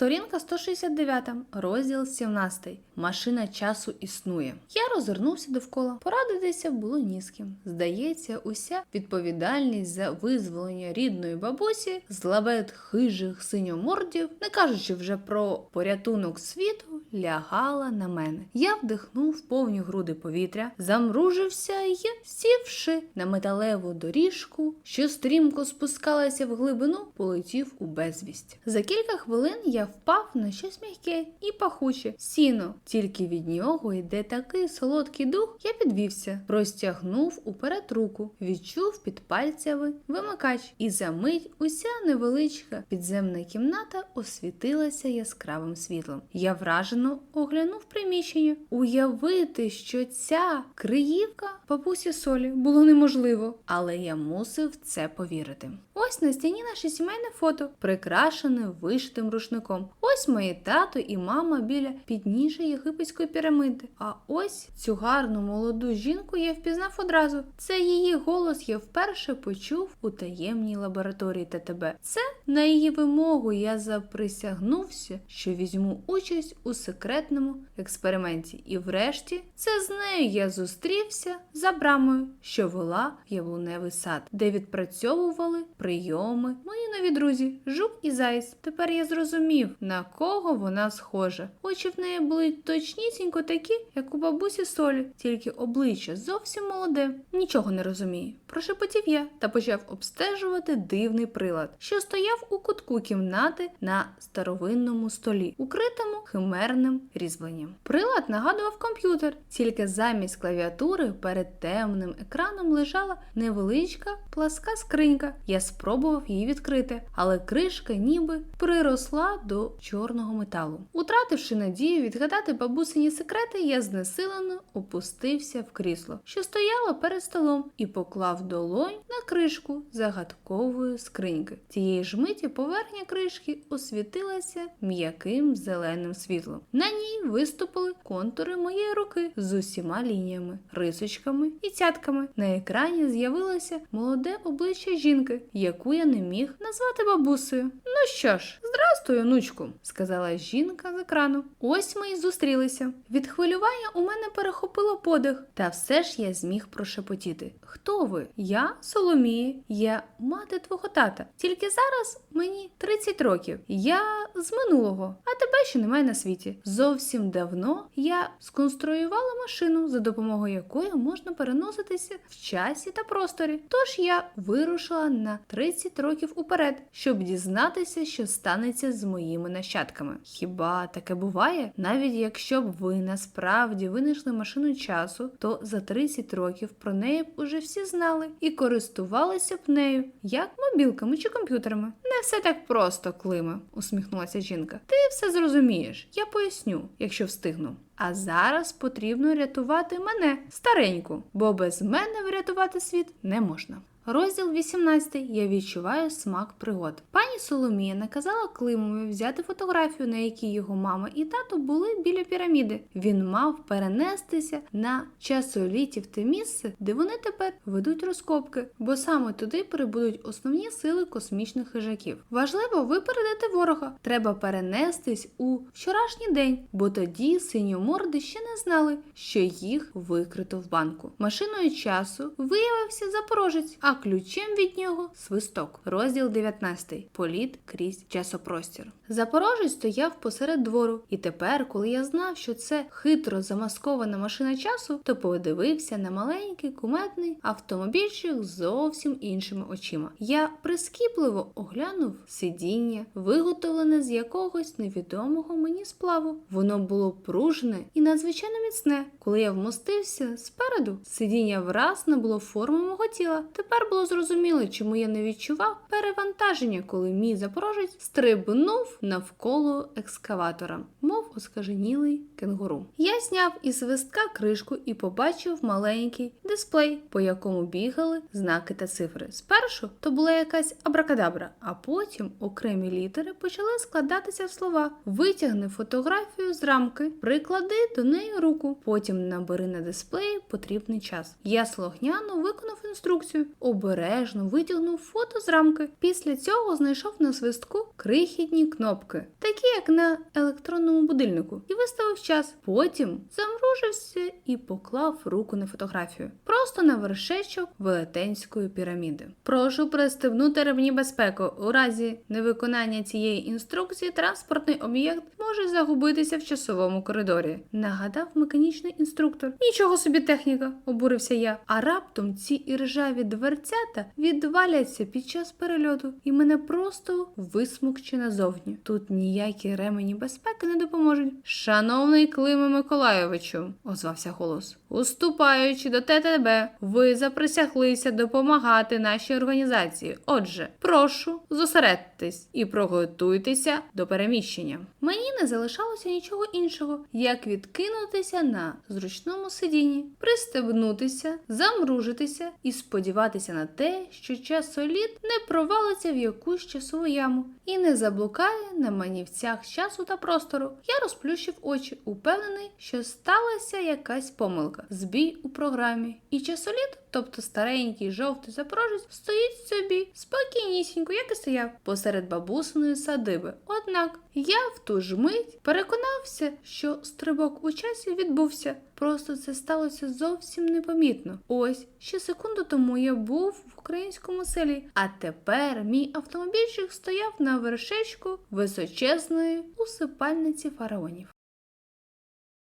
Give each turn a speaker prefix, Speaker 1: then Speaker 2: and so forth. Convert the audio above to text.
Speaker 1: Сторінка 169, розділ 17. Машина часу існує. Я розвернувся довкола. Порадитися було ні з ким. Здається, уся відповідальність за визволення рідної бабусі з лавет хижих синьомордів, не кажучи вже про порятунок світу, лягала на мене. Я вдихнув повні груди повітря, замружився і, сівши на металеву доріжку, що стрімко спускалася в глибину, полетів у безвість. За кілька хвилин я впав на щось м'яке і пахуче сіно. Тільки від нього йде такий солодкий дух, я підвівся, простягнув уперед руку, відчув під пальцями вимикач, і за мить уся невеличка підземна кімната освітилася яскравим світлом. Я вражено оглянув приміщення. Уявити, що ця криївка бабусі солі було неможливо, але я мусив це повірити. Ось на стіні наше сімейне фото, прикрашене вишитим рушником. Ось мої тато і мама біля підніжжя єгипетської пірамиди. А ось цю гарну молоду жінку я впізнав одразу. Це її голос я вперше почув у таємній лабораторії ТТБ. Це на її вимогу я заприсягнувся, що візьму участь у секретному експерименті. І врешті це з нею я зустрівся за брамою, що вела в яблуневий сад, де відпрацьовували прийоми мої нові друзі Жук і Зайць. Тепер я зрозумів, на кого вона схожа. Очі в неї були точнісінько такі, як у бабусі солі, тільки обличчя зовсім молоде. Нічого не розумію. Прошепотів я та почав обстежувати дивний прилад, що стояв у кутку кімнати на старовинному столі, укритому химерним різьбленням. Прилад нагадував комп'ютер, тільки замість клавіатури перед темним екраном лежала невеличка пласка скринька. Я спробував її відкрити, але кришка ніби приросла до чорного металу. Утративши надію відгадати бабусині секрети, я знесилено опустився в крісло, що стояло перед столом, і поклав долонь на кришку загадкової скриньки. Тієї ж миті поверхня кришки освітилася м'яким зеленим світлом. На ній виступили контури моєї руки з усіма лініями, рисочками і цятками. На екрані з'явилося молоде обличчя жінки, яку я не міг назвати бабусею. Ну що ж, здрастуй, онучку, сказала жінка з екрану. Ось ми й зустрілися. Від хвилювання у мене перехопило подих, та все ж я зміг прошепотіти. Хто ви? Я Соломія, я мати твого тата. Тільки зараз мені 30 років. Я з минулого, а тебе ще немає на світі. Зовсім давно я сконструювала машину, за допомогою якої можна переноситися в часі та просторі. Тож я вирушила на 30 років уперед, щоб дізнатися, що станеться з моїми нащадками. Хіба таке буває? Навіть якщо б ви насправді винайшли машину часу, то за 30 років про неї б уже всі знали і користувалися б нею, як мобілками чи комп'ютерами. Не все так просто, Климе, усміхнулася жінка. Ти все зрозумієш, я поясню, якщо встигну. А зараз потрібно рятувати мене, стареньку, бо без мене врятувати світ не можна. Розділ 18. Я відчуваю смак пригод. Пані Соломія наказала Климові взяти фотографію, на якій його мама і тато були біля піраміди. Він мав перенестися на часоліті в те місце, де вони тепер ведуть розкопки, бо саме туди прибудуть основні сили космічних хижаків. Важливо випередити ворога. Треба перенестись у вчорашній день, бо тоді синьоморди ще не знали, що їх викрито в банку. Машиною часу виявився запорожець, а ключем від нього свисток. Розділ 19. Політ крізь часопростір. Запорожець стояв посеред двору, і тепер, коли я знав, що це хитро замаскована машина часу, то подивився на маленький куметний автомобільчик зовсім іншими очима. Я прискіпливо оглянув сидіння, виготовлене з якогось невідомого мені сплаву. Воно було пружне і надзвичайно міцне. Коли я вмостився спереду, сидіння враз набуло форми мого тіла. Тепер було зрозуміло, чому я не відчував перевантаження, коли мій запорожець стрибнув навколо екскаватора, мов оскаженілий кенгуру. Я зняв із свистка кришку і побачив маленький дисплей, по якому бігали знаки та цифри. Спершу то була якась абракадабра, а потім окремі літери почали складатися в слова. Витягни фотографію з рамки, приклади до неї руку, потім набери на дисплеї потрібний час. Я слухняно виконав інструкцію. Обережно витягнув фото з рамки. Після цього знайшов на свистку крихітні кнопки, такі як на електронному будильнику, і виставив час. Потім замружився і поклав руку на фотографію, просто на вершечок велетенської піраміди. Прошу пристебнути ремні безпеки. У разі невиконання цієї інструкції транспортний об'єкт може загубитися в часовому коридорі. Нагадав механічний інструктор. Нічого собі техніка, обурився я. А раптом ці іржаві дверцята відваляться під час перельоту, і мене просто висмукче назовні. Тут ніякі ремені безпеки не допоможуть. Шановний Климе Миколайовичу, озвався голос. Уступаючи до ТТБ, ви заприсяглися допомагати нашій організації. Отже, прошу зосередьтесь і приготуйтеся до переміщення. Мені не залишалося нічого іншого, як відкинутися на зручному сидінні, пристебнутися, замружитися і сподіватися на те, що часоліт не провалиться в якусь часову яму і не заблукає на манівцях часу та простору. Я розплющив очі, упевнений, що сталася якась помилка, збій у програмі, і часоліт, тобто старенький жовтий запорожець, стоїть собі спокійнісінько, як і стояв посеред бабусиної садиби. Однак я в ту ж мить переконався, що стрибок у часі відбувся. Просто це сталося зовсім непомітно. Ось ще секунду тому я був в українському селі, а тепер мій автомобільчик стояв на вершечку височезної усипальниці фараонів.